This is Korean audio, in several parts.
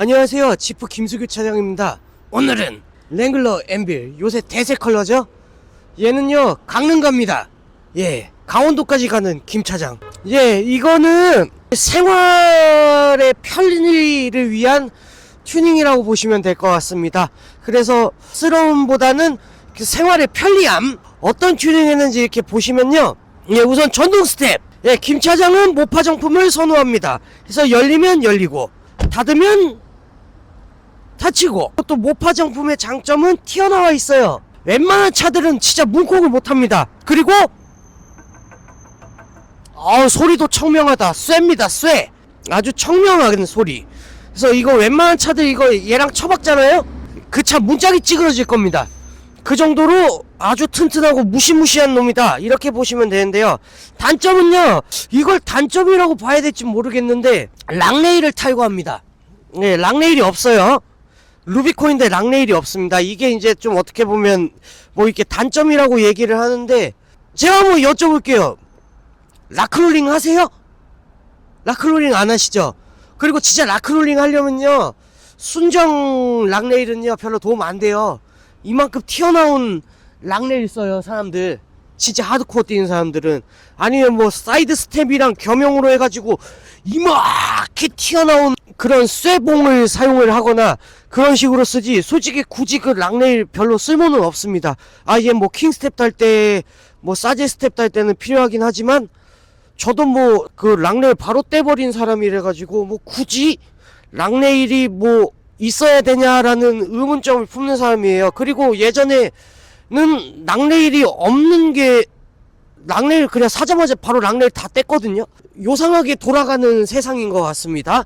안녕하세요. 지프 김수규 차장입니다. 오늘은 랭글러 엠빌 요새 대세 컬러죠? 얘는요 강릉 갑니다. 예, 강원도까지 가는 김 차장. 예, 이거는 생활의 편리를 위한 튜닝이라고 보시면 될 것 같습니다. 그래서 스러움보다는 그 생활의 편리함 어떤 튜닝했는지 이렇게 보시면요. 예, 우선 전동 스텝. 예, 김 차장은 모파 정품을 선호합니다. 그래서 열리면 열리고 닫으면 닫히고 또 모파 정품의 장점은 튀어나와 있어요. 웬만한 차들은 진짜 문콕을 못합니다. 그리고 어 소리도 청명하다. 쇠입니다. 쇠. 아주 청명한 소리. 그래서 이거 웬만한 차들 이거 얘랑 쳐박잖아요. 그 차 문짝이 찌그러질 겁니다. 그 정도로 아주 튼튼하고 무시무시한 놈이다. 이렇게 보시면 되는데요. 단점은요. 이걸 단점이라고 봐야 될지 모르겠는데 랑레일을 탈거합니다. 네, 랑레일이 없어요. 루비콘인데 랑레일이 없습니다. 이게 이제 좀 어떻게 보면 뭐 이렇게 단점이라고 얘기를 하는데 제가 한번 여쭤볼게요. 라크롤링 하세요? 라크롤링 안 하시죠? 그리고 진짜 라크롤링 하려면요. 순정 랑레일은요 별로 도움 안 돼요. 이만큼 튀어나온 랑레일 써요 사람들. 진짜 하드코어 뛰는 사람들은 아니면 뭐 사이드 스텝이랑 겸용으로 해가지고 이만하게 튀어나온 그런 쇠봉을 사용을 하거나 그런 식으로 쓰지 솔직히 굳이 그 랑레일 별로 쓸모는 없습니다 아예 뭐 킹스텝 탈때뭐 사제 스텝 탈 때는 필요하긴 하지만 저도 뭐그 랑레일 바로 떼버린 사람이라 가지고 뭐 굳이 랑레일이 뭐 있어야 되냐라는 의문점을 품는 사람이에요 그리고 예전에 는 랑레일이 없는 게 랑레일 그냥 사자마자 바로 랑레일 다 뗐거든요. 요상하게 돌아가는 세상인 것 같습니다.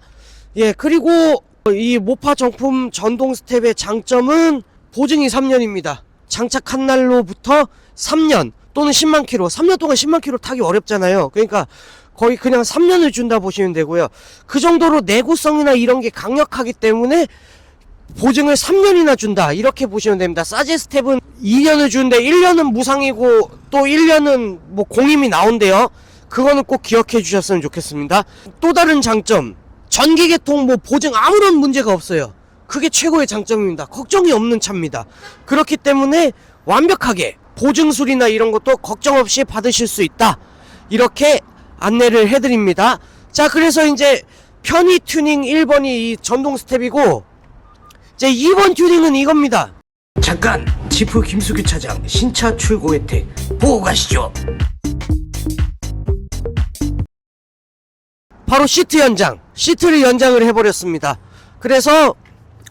예, 그리고 이 모파 정품 전동 스텝의 장점은 보증이 3년입니다. 장착한 날로부터 3년 또는 10만 킬로, 3년 동안 10만 킬로 타기 어렵잖아요. 그러니까 거의 그냥 3년을 준다 보시면 되고요. 그 정도로 내구성이나 이런 게 강력하기 때문에 보증을 3년이나 준다 이렇게 보시면 됩니다 사제 스텝은 2년을 주는데 1년은 무상이고 또 1년은 뭐 공임이 나온대요 그거는 꼭 기억해 주셨으면 좋겠습니다 또 다른 장점 전기 개통 뭐 보증 아무런 문제가 없어요. 그게 최고의 장점입니다. 걱정이 없는 차입니다. 그렇기 때문에 완벽하게 보증술이나 이런 것도 걱정 없이 받으실 수 있다. 이렇게 안내를 해드립니다. 자 그래서 이제 편의 튜닝 1번이 이 전동 스텝이고 제 2번 튜닝은 이겁니다. 잠깐 지프 김수규 차장 신차 출고 혜택 보고 가시죠. 바로 시트 연장, 시트를 연장을 해버렸습니다. 그래서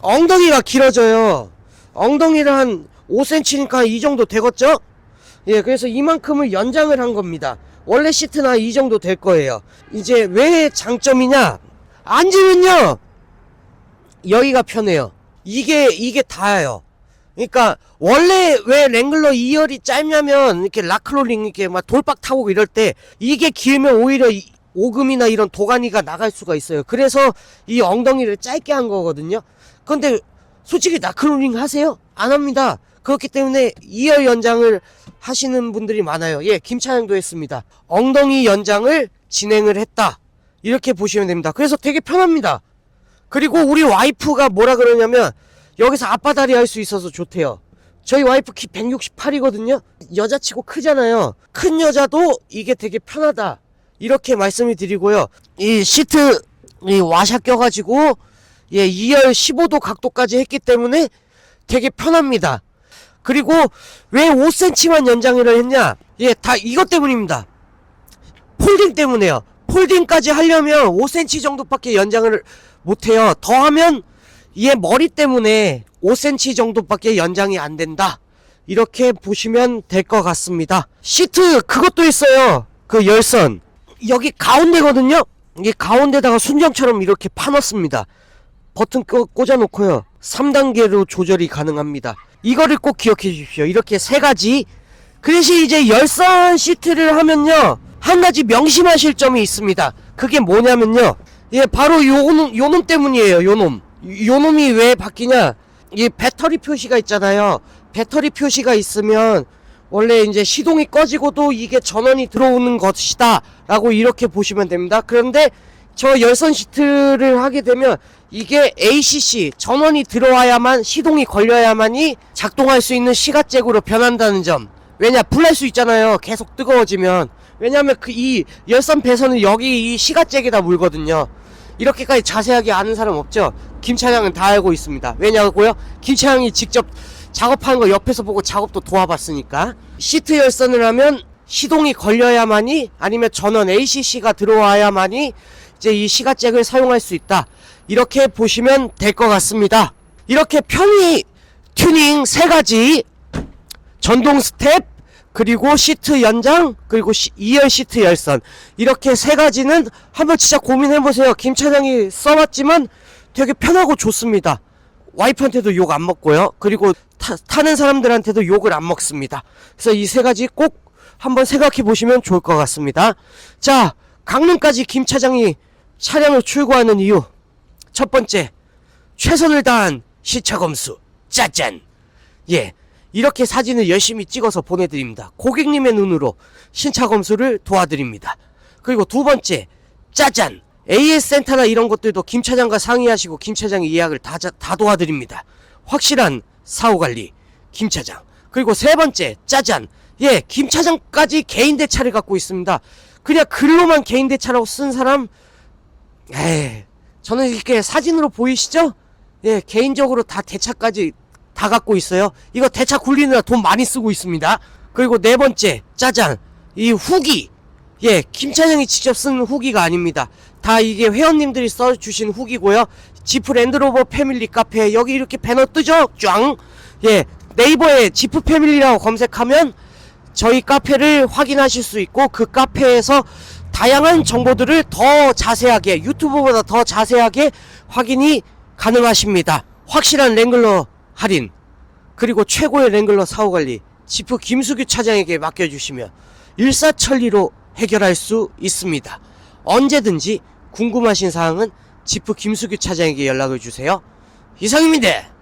엉덩이가 길어져요. 엉덩이를 한 5cm니까 이 정도 되겠죠? 예, 그래서 이만큼을 연장을 한 겁니다. 원래 시트나 이 정도 될 거예요. 이제 왜 장점이냐? 앉으면요, 여기가 편해요. 이게 이게 다예요. 그러니까 원래 왜 랭글러 2열이 짧냐면 이렇게 라클롤링 이렇게 막 돌박 타고 이럴 때 이게 길면 오히려 이- 오금이나 이런 도가니가 나갈 수가 있어요. 그래서 이 엉덩이를 짧게 한 거거든요. 근데 솔직히 라클롤링 하세요? 안 합니다. 그렇기 때문에 2열 연장을 하시는 분들이 많아요. 예, 김차장도 했습니다. 엉덩이 연장을 진행을 했다. 이렇게 보시면 됩니다. 그래서 되게 편합니다. 그리고 우리 와이프가 뭐라 그러냐면 여기서 앞바다리 할 수 있어서 좋대요. 저희 와이프 키 168이거든요. 여자치고 크잖아요. 큰 여자도 이게 되게 편하다. 이렇게 말씀을 드리고요. 이 시트 이 와샤 껴가지고 예 2열 15도 각도까지 했기 때문에 되게 편합니다. 그리고 왜 5cm만 연장을 했냐? 예, 다 이것 때문입니다. 폴딩 때문에요. 폴딩까지 하려면 5cm 정도밖에 연장을 못해요. 더하면 얘 머리 때문에 5cm 정도밖에 연장이 안 된다. 이렇게 보시면 될 것 같습니다. 시트 그것도 있어요. 그 열선 여기 가운데거든요. 이게 가운데다가 순정처럼 이렇게 파놨습니다. 버튼 꽂- 꽂아놓고요. 3단계로 조절이 가능합니다. 이거를 꼭 기억해 주십시오. 이렇게 세 가지. 그 대신 이제 열선 시트를 하면요. 한 가지 명심하실 점이 있습니다. 그게 뭐냐면요. 예, 바로 요놈, 요놈 때문이에요. 요놈. 요놈이 왜 바뀌냐. 이 배터리 표시가 있잖아요. 배터리 표시가 있으면 원래 이제 시동이 꺼지고도 이게 전원이 들어오는 것이다. 라고 이렇게 보시면 됩니다. 그런데 저 열선 시트를 하게 되면 이게 ACC 전원이 들어와야만 시동이 걸려야만이 작동할 수 있는 시가잭으로 변한다는 점. 왜냐 불날 수 있잖아요. 계속 뜨거워지면. 왜냐면 그 이 열선 배선은 여기 이 시가잭에다 물거든요. 이렇게까지 자세하게 아는 사람 없죠? 김 차장은 다 알고 있습니다. 왜냐고요? 김 차장이 직접 작업하는 거 옆에서 보고 작업도 도와봤으니까. 시트 열선을 하면 시동이 걸려야만이 아니면 전원 ACC가 들어와야만이 이제 이 시가잭을 사용할 수 있다. 이렇게 보시면 될 것 같습니다. 이렇게 편의 튜닝 세 가지 전동 스텝 그리고 시트 연장 그리고 시, 2열 시트 열선 이렇게 세 가지는 한번 진짜 고민해 보세요. 김 차장이 써봤지만 되게 편하고 좋습니다. 와이프한테도 욕 안 먹고요. 그리고 타, 타는 사람들한테도 욕을 안 먹습니다. 그래서 이 세 가지 꼭 한번 생각해 보시면 좋을 것 같습니다. 자, 강릉까지 김 차장이 차량을 출고하는 이유. 첫 번째, 최선을 다한 시차 검수. 짜잔. 예. 이렇게 사진을 열심히 찍어서 보내드립니다. 고객님의 눈으로 신차 검수를 도와드립니다. 그리고 두 번째, 짜잔! AS 센터나 이런 것들도 김 차장과 상의하시고 김 차장이 예약을 다, 자- 다 도와드립니다. 확실한 사후 관리, 김 차장. 그리고 세 번째, 짜잔! 예, 김 차장까지 개인 대차를 갖고 있습니다. 그냥 글로만 개인 대차라고 쓴 사람, 에이, 저는 이렇게 사진으로 보이시죠? 예, 개인적으로 다 대차까지 다 갖고 있어요. 이거 대차 굴리느라 돈 많이 쓰고 있습니다. 그리고 네 번째, 짜잔. 이 후기. 예, 김차장이 직접 쓴 후기가 아닙니다. 다 이게 회원님들이 써주신 후기고요. 지프 랜드로버 패밀리 카페 여기 이렇게 배너 뜨죠? 쫙. 예, 네이버에 지프 패밀리라고 검색하면 저희 카페를 확인하실 수 있고 그 카페에서 다양한 정보들을 더 자세하게 유튜브보다 더 자세하게 확인이 가능하십니다. 확실한 랭글러 할인 그리고 최고의 랭글러 사후 관리 지프 김수규 차장에게 맡겨주시면 일사천리로 해결할 수 있습니다. 언제든지 궁금하신 사항은 지프 김수규 차장에게 연락을 주세요. 이상입니다.